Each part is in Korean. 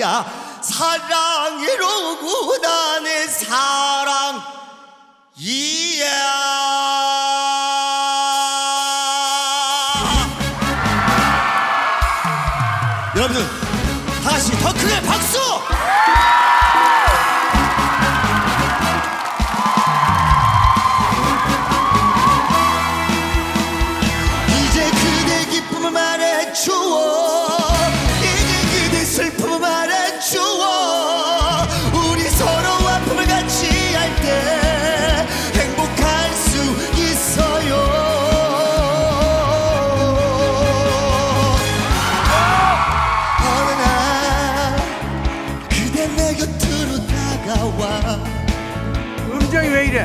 야. 사랑이로구나 내 사랑. 이야. 여러분들 다시 더 크게 박수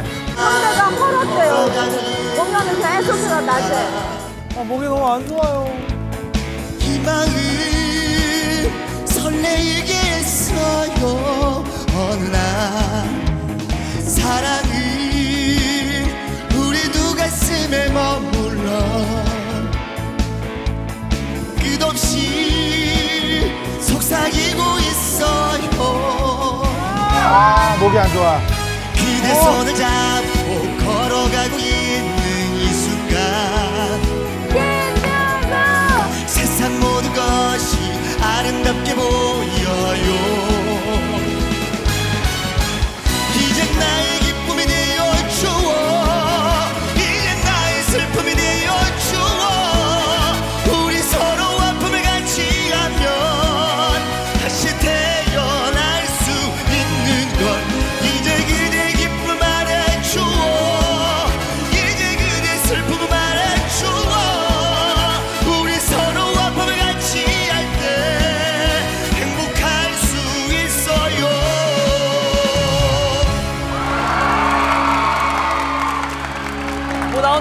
상대가 헐었대요. 공연을 계속 들어 낮에. 아, 목이 너무 안 좋아요. 이 마음 설레게 했어요 어느 날 사랑은 우리 두 가슴에 머물러 끝없이 속삭이고 있어요 아, 목이 안 좋아. 그대 어. 손을 잡고 걸어가고 있는 이 순간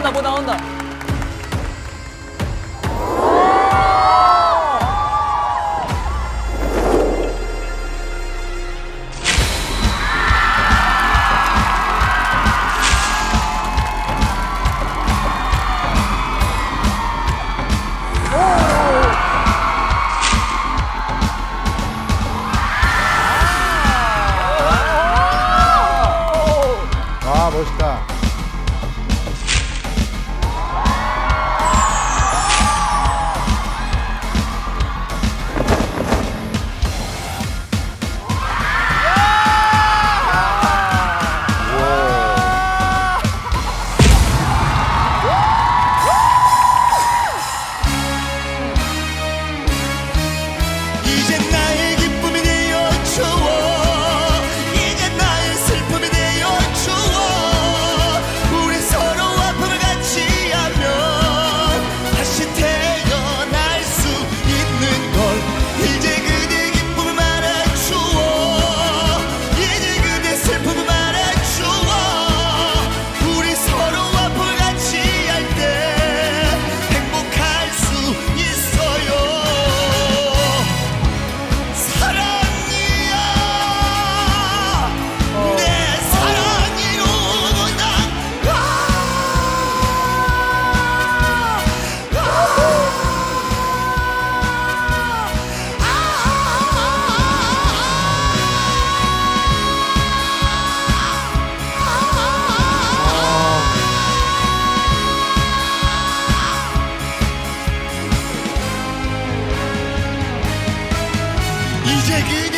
나뭐 나온다. 뭐 Ziggy